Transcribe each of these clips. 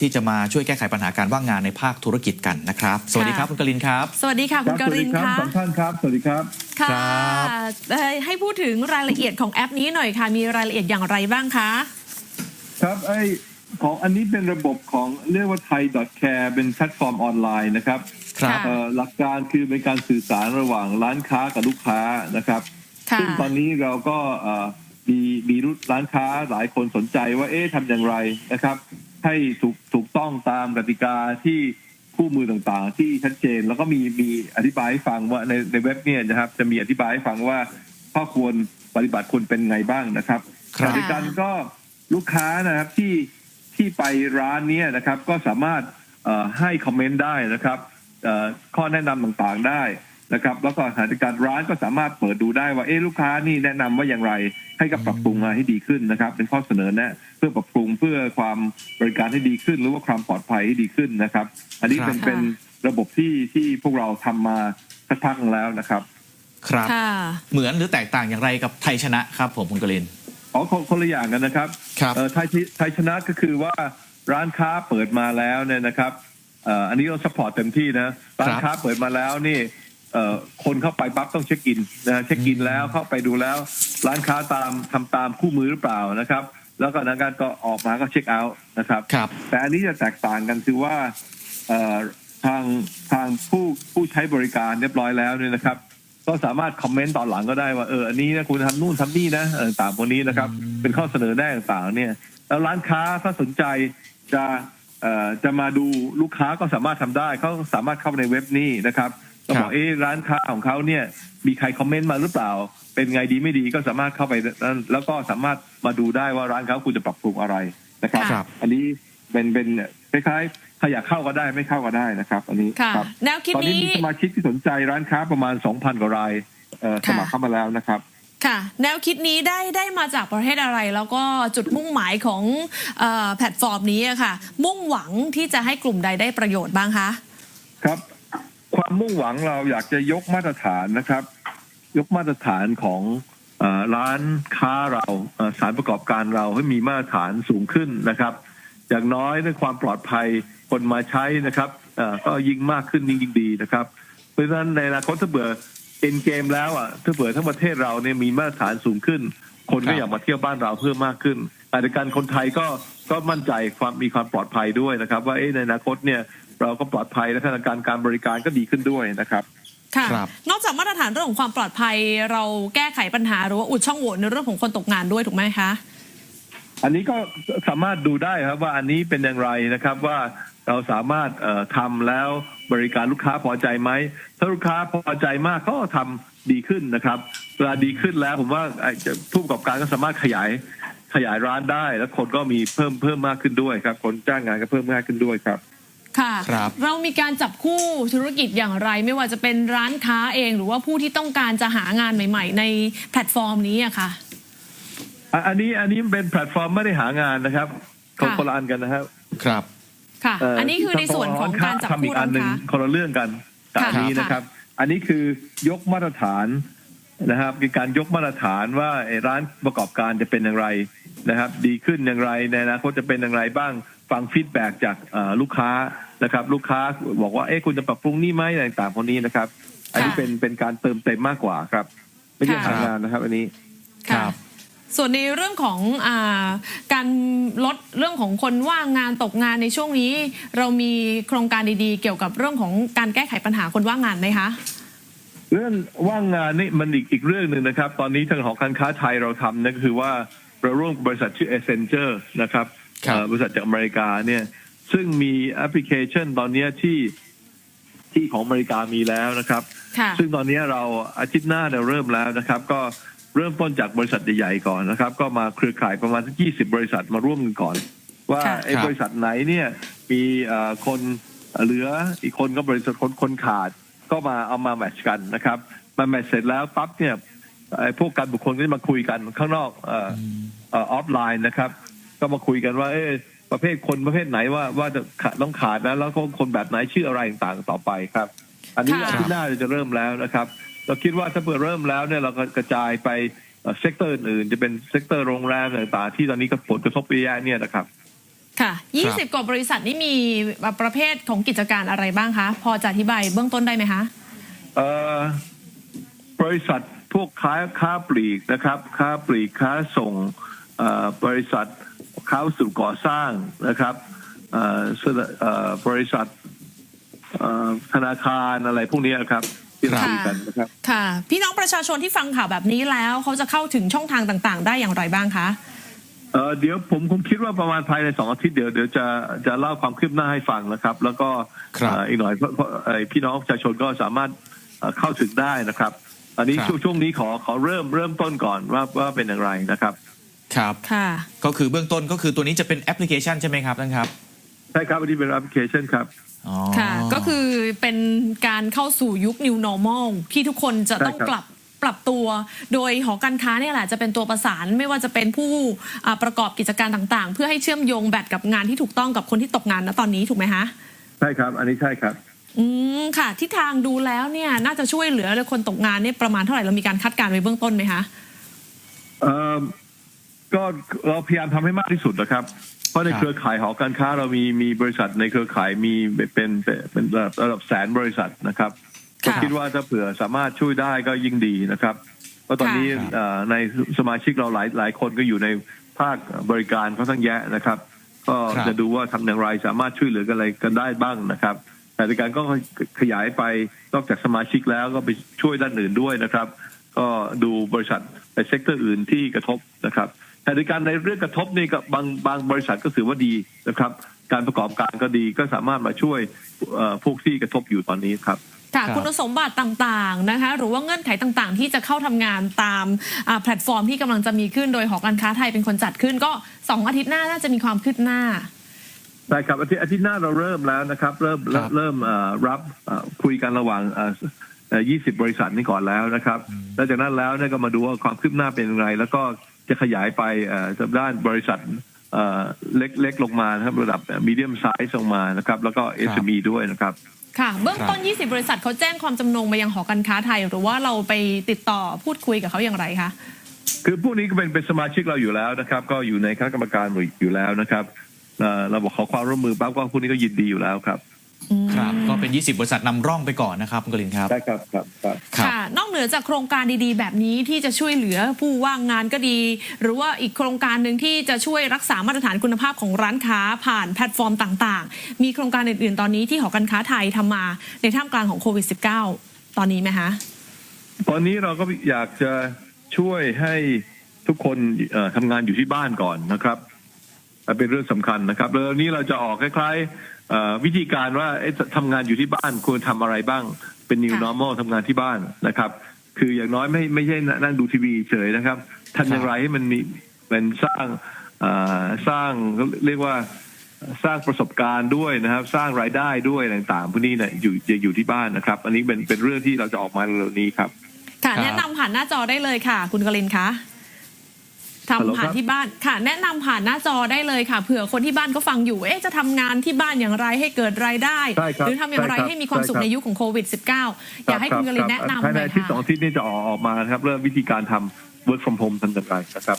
ที่จะมาช่วยแก้ไขปัญหาการว่างงานในภาคธุรกิจกันนะครับ สวัสดีครับคุณกลินครับ สวัสดีค่ะคุณกรินครัค่ะสองท่านครับ สวัสดีครับค่ะครับเอ่อให้พูดถึงรายละเอียดของแอปนี้หน่อยค่ะ มีรายละเอียดอย่างไรบ้างคะครับไอของอันนี้เป็นระบบของเรียกว่า Thai.care เป็นแพลตฟอร์มออนไลน์นะครับครับค่ะเอ่อหลักการคือเป็นการสื่อสารระหว่างร้านค้ากับลูกค้านะครับค่ะซึ่งตอนนี้เราก็เอ่อมีมีร้านค้าหลายคนสนใจว่าเอ๊ะทำอย่างไรนะครับ ให้ถูกถูกต้องตามกติกาที่คู่มือต่างๆ ที่ชัดเจนแล้วก็มีมีอธิบายให้ฟังว่าในในเว็บเนี่ยนะครับ จะมีอธิบายให้ฟังว่าข้อควรปฏิบัติควรเป็นไงบ้างนะครับครับขณะเดียวกันก็ลูกค้านะครับที่ที่ไปร้านเนี้นะครับ ก็สามารถเอ่อให้คอมเมนต์ได้นะครับเอ่อข้อแนะนำต่างๆได้ นะครับแล้วก็สถานการร้านก็สามารถเปิดดูได้ว่าเอ๊ะลูกค้านี่แนะนำว่าอย่างไรให้กับปรับปรุงมาให้ดีขึ้นนะครับ เป็นข้อเสนอแนะเพื่อปรับปรุงเพื่อความบริการให้ดีขึ้น หรือว่าความปลอดภัยให้ดีขึ้นนะครับ อันนี้เป็นครับเป็นระบบที่ที่พวกเราทำมาสักพักหนึ่งแล้วนะครับ ครับค่ะเหมือนหรือแตกต่างอย่างไรกับไทยชนะครับผมคุณกลินอ๋อคนคนละอย่างกันนะครับครับเอ่อไทยที่ไทยชนะก็คือว่าร้านค้าเปิดมาแล้วเนี่ยนะครับเอ่ออันนี้เราสปอร์ตเต็มที่นะร้านค้าเปิดมาแล้วนี่เอ่อ คนเข้าไปปั๊บต้องเช็คอินนะเช็คอินแล้วเข้าไปดูแล้ว ร้านค้าตามทำตามคู่มือหรือเปล่านะครับ แล้วก็นักการก็ออกมาก็เช็คเอาท์นะครับครับแต่อันนี้จะแตกต่างกันคือว่าเอ่อทางทางผู้ผู้ใช้บริการเรียบร้อยแล้วเนี่ยนะครับ ก็สามารถคอมเมนต์ตอนหลังก็ได้ว่าเอออันนี้นะคุณทำนู่นทำนี่นะเออต่างพวกนี้นะครับ เป็นข้อเสนอแนะต่างๆเนี่ยแล้วร้านค้าถ้าสนใจจะเอ่อจะมาดูลูกค้าก็สามารถทำได้เขาสามารถเข้าไปในเว็บนี้นะครับ ก็บอกเอ๊ะร้านค้าของเขาเนี่ย มีใครคอมเมนต์มาหรือเปล่า เป็นไงดีไม่ดีก็สามารถเข้าไปนั้นแล้วก็สามารถมาดูได้ว่าร้านเขาคุณจะปรับปรุงอะไรนะครับครับ อันนี้เป็นเป็นคล้ายๆถ้าอยากเข้าก็ได้ไม่เข้าก็ได้นะครับ อันนี้ค่ะครับแนวคิดตอนนี้นี้มีสมาชิกที่สนใจร้านค้าประมาณ2,000กว่ารายเอ่อค่ะสมัครเข้ามาแล้วนะครับค่ะแนวคิดนี้ได้ได้มาจากประเทศอะไร แล้วก็จุดมุ่งหมายของเออแพลตฟอร์มนี้อะค่ะ มุ่งหวังที่จะให้กลุ่มใดได้ประโยชน์บ้างคะ ครับควา มุ่งหวังเราอยากจะยกมาตรฐานนะครับ ยกมาตรฐานของร้านค้าเราสารประกอบการเราให้มีมาตรฐานสูงขึ้นนะครับ อย่างน้อยเรื่องความปลอดภัยคนมาใช้นะครับก็ยิ่งมากขึ้นยิ่งดีนะครับ เพราะฉะนั้นในอนาคตถ้าเบื่อเอ็นเกมแล้วอะถ้าเบื่อทั้งประเทศเราเนี่ยมีมาตรฐานสูงขึ้น คนก็อยากมาเที่ยวบ้านเราเพิ่มมากขึ้นแต่การคนไทยก็ก็มั่นใจความมีความปลอดภัยด้วยนะครับ ว่าในอนาคตเนี่ย เราก็ปลอดภัยและสถานการณ์การบริการก็ดีขึ้นด้วยนะครับค่ะครับนอกจากมาตรฐานเรื่องของความปลอดภัย เราแก้ไขปัญหาหรือว่าอุดช่องโหว่ในเรื่องของคนตกงานด้วยถูกไหมคะอันนี้ก็สามารถดูได้ครับว่าอันนี้เป็นอย่างไรนะครับว่าเราสามารถเอ่อทำแล้วบริการลูกค้าพอใจไหมถ้าลูกค้าพอใจมากก็ทำดีขึ้นนะครับเวลาดีขึ้นแล้วผมว่าไอ้จะผู้ประกอบการก็สามารถขยายขยายร้านได้ แล้วคนก็มีเพิ่มเพิ่มมากขึ้นด้วยครับ คนจ้างงานก็เพิ่มมากขึ้นด้วยครับ ค่ะครับเรามีการจับคู่ธุรกิจอย่างไร ไม่ว่าจะเป็นร้านค้าเอง หรือว่าผู้ที่ต้องการจะหางานใหม่ ๆ ในแพลตฟอร์มนี้อะค่ะอะอันนี้อันนี้เป็นแพลตฟอร์มไม่ได้หางานนะครับคนค่ะคนละอันกันนะครับ ครับ ค่ะเอันนี้คือในส่วนของการจับทำอีคู่กอัร้านนหนึ่งค้าคนละเรื่องกันแต่ค่ะอันนี้ค่ะนะครับ อันนี้คือยกมาตรฐานนะครับมีการยกมาตรฐานว่าไอ้ร้านประกอบการจะเป็นอย่างไรนะครับ ดีขึ้นอย่างไรในอนาคตจะเป็นอย่างไรบ้าง ฟังฟีดแบ็จากเอ่อลูกค้านะครับ ลูกค้าบอกว่าเอ๊ะคุณจะปรับปรุงนี่ไหมอะไรต่างๆพวกนี้นะครับ อันนี้ค่ะเป็นเป็นการเติมเต็มมากกว่าครับ ไม่ใช่ค่ะหางานนะครับ อันนี้ครัค่ะบส่วนในเรื่องของอาการลดเรื่องของคนว่างงานตกงานในช่วงนี้ เรามีโครงการดีๆ เกี่ยวกับเรื่องของการแก้ไขปัญหาคนว่างงานไหมคะเรื่องว่างงานนี่มันอีกอีกเรื่องหนึ่งนะครับ ตอนนี้ทางหอการค้าไทยเราทำนั่นก็คือว่าเราร่วมกับบริษัทชื่อ Accenture นะครับครับเอ่อ บริษัทจากอเมริกาเนี่ยซึ่งมีแอปพลิเคชันตอนเนี้ยที่ที่ของอเมริกามีแล้วนะครับค่ะซึ่งตอนนี้เราอาทิตย์หน้าเราเริ่มแล้วนะครับ ก็เริ่มต้นจากบริษัทใหญ่ๆก่อนนะครับ ก็มาเครือข่ายประมาณสักยี่สิบบริษัทมาร่วมกันก่อน ว่าค่ะไอ้ครับบริษัทไหนเนี่ยมีเอ่อคนเหลืออีกคนก็บริษัทคนคนขาด ก็มาเอามาแมทช์กันนะครับ มาแมทช์เสร็จแล้วปั๊บเนี่ยไอ้พวกการบุคคลก็จะมาคุยกันข้างนอกเออเอออฟไลน์นะครับ ก็มาคุยกันว่า เออประเภทคนประเภทไหนว่าว่าจะขาดต้องขาดนะแล้วก็คนแบบไหนชื่ออะไรต่างๆต่อไปครับ อันนี้ค่ะอาทิตย์หน้าเราจะเริ่มแล้วนะครับ เราคิดว่าถ้าเปิดเริ่มแล้วเนี่ยเราก็กระจายไปเซกเตอร์อื่นๆจะเป็นเซกเตอร์โรงแรมต่างๆที่ตอนนี้ก็ผลกระทบเยอะแยะเนี่ยนะครับค่ะ 20 กว่าบริษัทนี่มีประเภทของกิจการอะไรบ้างคะ พอจะอธิบายเบื้องต้นได้ไหมคะ เอ่อบริษัทพวกค้าค้าปลีกนะครับ ค้าปลีกค้าส่งเอ่อบริษัท ค้าวัสดุก่อสร้างนะครับเอ่อสถเอ่อบริษัทเอ่อธนาคารอะไรพวกนี้ครับที่เราค่ะคุยกันนะครับค่ะ พี่น้องประชาชนที่ฟังข่าวแบบนี้แล้วเขาจะเข้าถึงช่องทางต่าง ๆ ได้อย่างไรบ้างคะเอ่อเดี๋ยวผมผมคิดว่าประมาณภายในสองอาทิตย์เดี๋ยวเดี๋ยวจะจะเล่าความคืบหน้าให้ฟังนะครับ แล้วก็ครับเอ่ออีกหน่อยเพราะเพราะเอ่อพี่น้องประชาชนก็สามารถเอ่อเข้าถึงได้นะครับ อันนี้ครับช่วงช่วงนี้ขอขอเริ่มเริ่มต้นก่อนว่าว่าเป็นอย่างไรนะครับ ครับ ค่ะ ก็คือเบื้องต้นก็คือตัวนี้จะเป็นแอปพลิเคชันใช่ไหมครับท่านครับ ใช่ครับอันนี้เป็นแอปพลิเคชันครับอ๋อค่ะ ก็คือเป็นการเข้าสู่ยุค New Normal ที่ทุกคนจะต้องใช่ครับปรับปรับตัว โดยหอการค้าเนี่ยแหละจะเป็นตัวประสานไม่ว่าจะเป็นผู้อ่าประกอบกิจการต่างๆ เพื่อให้เชื่อมโยงแบตกับงานที่ถูกต้องกับคนที่ตกงานณตอนนี้ถูกไหมคะใช่ครับ อันนี้ใช่ครับ อืมค่ะที่ทางดูแล้วเนี่ยน่าจะช่วยเหลือคนตกงานเนี่ยประมาณเท่าไหร่เรามีการคาดการณ์ไว้เบื้องต้นไหมคะเอ่อ ก็เราพยายามทำให้มากที่สุดนะครับ เพราะในครับเครือข่ายหอการค้าเรามีมีบริษัทในเครือข่ายมีเป็นเป็นเป็นระดับระดับแสนบริษัทนะครับค่ะก็คิดว่าถ้าเผื่อสามารถช่วยได้ก็ยิ่งดีนะครับ เพราะตอนนี้ค่ะเอ่อในสมาชิกเราหลายหลายคนก็อยู่ในภาคบริการเขาทั้งแยะนะครับ ก็ครับจะดูว่าทำอย่างไรสามารถช่วยเหลือกันอะไรกันได้บ้างนะครับ แต่ในการก็ขยายไปนอกจากสมาชิกแล้วก็ไปช่วยด้านอื่นด้วยนะครับ ก็ดูบริษัทในเซกเตอร์อื่นที่กระทบนะครับ แต่ในการในเรื่องกระทบนี่กับบางบางบริษัทก็ถือว่าดีนะครับ การประกอบการก็ดีก็สามารถมาช่วยเอ่อพวกที่กระทบอยู่ตอนนี้ครับค่ะครับคุณสมบัติต่างๆนะคะ หรือว่าเงื่อนไขต่างๆ ที่จะเข้าทำงานตามอ่าแพลตฟอร์มที่กำลังจะมีขึ้นโดยหอการค้าไทยเป็นคนจัดขึ้น ก็สองอาทิตย์หน้าน่าจะมีความคืบหน้าได้ครับอาทิตย์อาทิตย์หน้าเราเริ่มแล้วนะครับ เริ่มเริ่มครับเริ่มเอ่อรับเอ่อคุยกันระหว่างเอ่อเอ่อ20 บริษัทนี้ก่อนแล้วนะครับแล้วจากนั้นแล้วเนี่ยก็มาดูว่าความคืบหน้าเป็นอย่างไรแล้วก็ จะขยายไปเอ่อทางด้านบริษัทเอ่อเล็กเล็กลงมานะครับระดับมีเดียมไซส์ลงมานะครับ แล้วก็ SME ด้วยนะครับ ค่ะเบื้องต้น 20 บริษัทเขาแจ้งความจำนงมายังหอการค้าไทย หรือว่าเราไปติดต่อพูดคุยกับเขาอย่างไรคะคือพวกนี้ก็เป็นเป็นสมาชิกเราอยู่แล้วนะครับ ก็อยู่ในคณะกรรมการอยู่แล้วนะครับเอ่อเราบอกขอความร่วมมือปั๊บก็พวกนี้ก็ยินดีอยู่แล้วครับ ครับก็เป็น 20 บริษัทนำร่องไปก่อนนะครับคุณกลินครับ ได้ครับครับครับ ครับ ค่ะ นอกเหนือจากโครงการดีๆ แบบนี้ที่จะช่วยเหลือผู้ว่างงานก็ดี หรือว่าอีกโครงการหนึ่งที่จะช่วยรักษามาตรฐานคุณภาพของร้านค้าผ่านแพลตฟอร์มต่างๆ มีโครงการอื่นๆ ตอนนี้ที่หอการค้าไทยทำมาในท่ามกลางของโควิด -19 ตอนนี้ไหมคะ ตอนนี้เราก็อยากจะช่วยให้ทุกคนเอ่อทำงานอยู่ที่บ้านก่อนนะครับอะเป็นเรื่องสำคัญนะครับแล้วนี้เราจะออกคล้ายๆเอ่อ วิธีการว่าเอ๊ะทำงานอยู่ที่บ้านควรทำอะไรบ้างเป็น new ค่ะ normal ทำงานที่บ้านนะครับ คืออย่างน้อยไม่ไม่ใช่นั่งดูทีวีเฉยนะครับทำอย่างไรให้มันมีเป็นสร้างเอ่อสร้างเรียกว่าสร้างประสบการณ์ด้วยนะครับ สร้างรายได้ด้วยต่างๆพวกนี้เนี่ยอยู่จะอยู่ที่บ้านนะครับ อันนี้เป็นเป็นเรื่องที่เราจะออกมาเร็วๆนี้ครับค่ะครับแนะนำผ่านหน้าจอได้เลยค่ะ คุณกลินคะฮัลโหล ทำผ่านครับที่บ้านค่ะ แนะนำผ่านหน้าจอได้เลยค่ะเผื่อคนที่บ้านก็ฟังอยู่เอ๊ะจะทำงานที่บ้านอย่างไรให้เกิดรายได้ใช่ครับหรือทำอย่างไรใช่ครับให้มีความสุขใช่ครับในยุคของโควิด -19 อยากให้คุณกลินแนะนำภายหในน่อยอาที่ค่ะสองอาทิตย์นี้จะออกออกมานะครับเริ่มวิธีการทำ work from home ทำอย่างไรนะครับ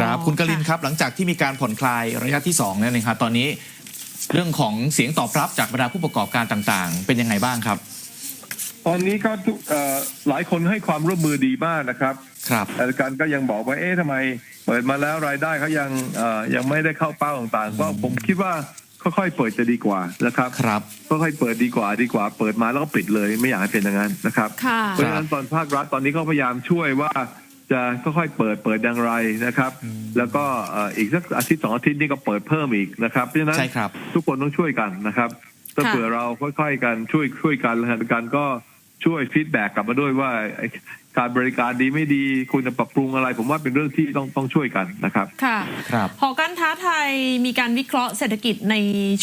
ครับคุณกลินครับหลังจากที่มีการผ่อนคลายระยะที่2เนี่ยนะครับตอนนี้ เรื่องของเสียงตอบรับจากบรรดาผู้ประกอบการต่างๆ เป็นยังไงบ้างครับ ตอนนี้ก็ทุกเอ่อหลายคนให้ความร่วมมือดีมากนะครับครับแต่การก็ยังบอกว่าเอ๊ะทำไม เปิดมาแล้วรายได้เขายังเอ่อยังไม่ได้เข้าเป้าต่างๆ ก็ผมคิดว่าค่อยๆเปิดจะดีกว่านะครับครับค่อยๆเปิดดีกว่าดีกว่า เปิดมาแล้วก็ปิดเลยไม่อยากให้เป็นอย่างนั้นนะครับค่ะเพราะฉะนั้นตอนภาครัฐตอนนี้ก็พยายามช่วยว่าจะค่อยๆเปิดเปิดอย่างไรนะครับ แล้วก็เอ่ออีกสักอาทิตย์สองอาทิตย์นี่ก็เปิดเพิ่มอีกนะครับเพราะฉะนั้นใช่ครับทุกคนต้องช่วยกันนะครับถ้าค่ะเผื่อเราค่อยๆกันช่วยช่วยกันแล้วกันก็ ช่วยฟีดแบ็กกลับมาด้วยว่าไอ้การบริการดีไม่ดีควรจะปรับปรุงอะไร ผมว่าเป็นเรื่องที่ต้องต้องช่วยกันนะครับ ค่ะครับหอการค้าไทยมีการวิเคราะห์เศรษฐกิจใน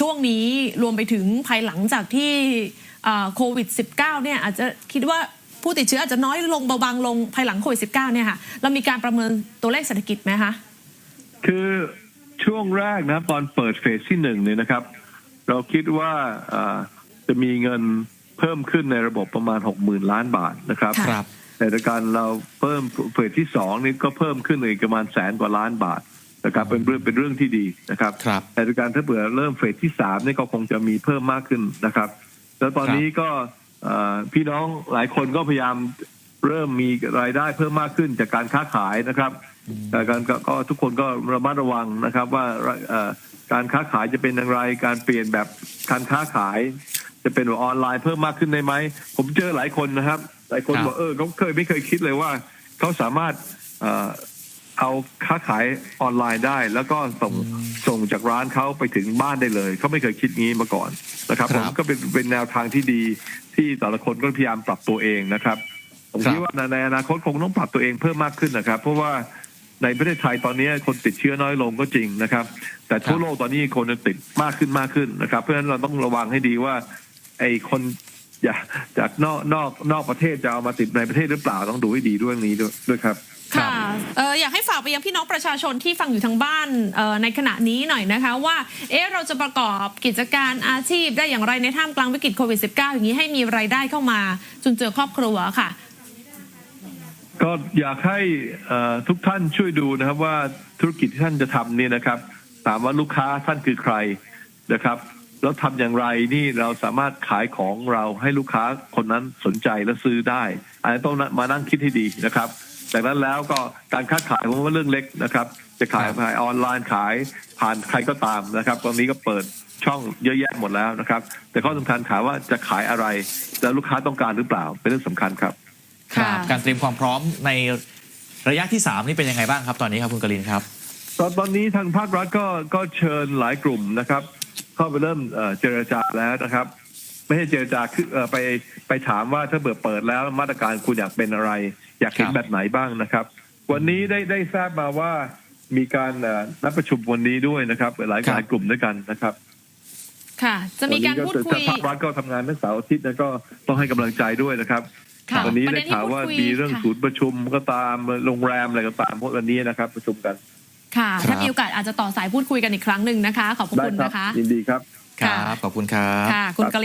ช่วงนี้รวมไปถึงภายหลังจากที่อ่าโควิด -19 เนี่ยอาจจะคิดว่าผู้ติดเชื้ออาจจะน้อยลงเบาบางลงภายหลังโควิด -19 เนี่ยค่ะเรามีการประเมินตัวเลขเศรษฐกิจไหมคะคือช่วงแรกนะครับตอนเปิดเฟสที่หนึ่งเนี่ยนะครับ เราคิดว่าอ่าจะมีเงิน เพิ่มขึ้นในระบบประมาณหกหมื่นล้านบาทนะครับค่ะครับแต่ในการเราเพิ่มเฟสที่สองนี่ก็เพิ่มขึ้นอีกประมาณแสนกว่าล้านบาทนะครับเป็นเรื่องเป็นเรื่องที่ดีนะครับครับแต่ในการถ้าเผื่อเริ่มเฟสที่สามเนี่ยก็คงจะมีเพิ่มมากขึ้นนะครับ แล้วตอนนี้ก็เอ่อพี่น้องหลายคนก็พยายามเริ่มมีรายได้เพิ่มมากขึ้นจากการค้าขายนะครับแต่การก็ก็ทุกคนก็ระมัดระวังนะครับว่าเอ่อ การค้าขายจะเป็นอย่างไร การเปลี่ยนแบบการค้าขาย จะเป็นแบบออนไลน์เพิ่มมากขึ้นได้ไหม ผมเจอหลายคนนะครับ หลายคนครับบอกเออเขาเคยไม่เคยคิดเลยว่าเขาสามารถเอ่อเอาค้าขายออนไลน์ได้ แล้วก็ส่งส่งจากร้านเขาไปถึงบ้านได้เลยเขาไม่เคยคิดงี้มาก่อนนะครับคผรับมก็เป็นเป็นแนวทางที่ดีที่แต่ละคนก็พยายามปรับตัวเองนะครับผมครับคิดว่าในในอนาคตคงต้องปรับตัวเองเพิ่มมากขึ้นนะครับ เพราะว่า ในประเทศไทยตอนนี้คนติดเชื้อน้อยลงก็จริงนะครับ แต่ทั่วโลกตอนนี้คนติดมากขึ้นมากขึ้นนะครับ เพราะฉะนั้นเราต้องระวังให้ดีว่า ไอ้คนอย่าจากนอกนอกนอกประเทศจะเอามาติดในประเทศหรือเปล่าต้องดูให้ดีด้วยนี้ด้วยด้วยครับค่ะเอออยากให้ฝากไปยังพี่น้องประชาชนที่ฟังอยู่ทางบ้านเอ่อในขณะนี้หน่อยนะคะว่า เอ๊ะเราจะประกอบกิจการอาชีพได้อย่างไรในท่ามกลางวิกฤตโควิด -19 อย่างนี้ให้มีรายได้เข้ามาจนเจอครอบครัวค่ะ ก็อยากให้ทุกท่านช่วยดูนะครับว่าธุรกิจที่ท่านจะทำเนี่ยนะครับ ถามว่าลูกค้าท่านคือใครนะครับ แล้วทำอย่างไรนี่เราสามารถขายของเราให้ลูกค้าคนนั้นสนใจและซื้อได้อันนี้ต้องมานั่งคิดให้ดีนะครับจากนั้นแล้วก็การค้าขายผมว่าเรื่องเล็กนะครับ จะขายครับขายออนไลน์ขายผ่านใครก็ตามนะครับตรงนี้ก็เปิดช่องเยอะแยะหมดแล้วนะครับ แต่ข้อสำคัญขายว่าจะขายอะไร แล้วลูกค้าต้องการหรือเปล่าเป็นเรื่องสำคัญครับ ครับค่ะการเตรียมความพร้อมในระยะที่สามนี่เป็นยังไงบ้างครับตอนนี้ครับคุณกลินครับตอนตอนนี้ทางภาครัฐก็ก็เชิญหลายกลุ่มนะครับ เข้าไปเริ่มเอ่อเจรจาแล้วนะครับ ไม่ให้เจรจาคือเอ่อไปไปถามว่าถ้าเบื่อเปิดแล้วมาตรการคุณอยากเป็นอะไร อยากเห็นครับแบบไหนบ้างนะครับ วันนี้ได้ได้ทราบมาว่ามีการเอ่อนัดประชุมวันนี้ด้วยนะครับหลายครับหลายกลุ่มด้วยกันนะครับค่ะ จะมีการพูดคุยภาครัฐก็ทำงานทั้งเสาร์อาทิตย์นะก็ต้องให้กำลังใจด้วยนะครับ ค่ะวันนี้ประได้เด็นที่ข่าวว่าพูดคุยมีเรื่องค่ะศูนย์ประชุมก็ตามโรงแรมอะไรก็ตามพวกวันนี้นะครับ ประชุมกัน ค่ะครับถ้ามีโอกาสอาจจะต่อสายพูดคุยกันอีกครั้งหนึ่งนะคะ ขอบพระได้คุณครับนะคะยินดีครับ ครับ ขอบคุณครับค่ะคุณก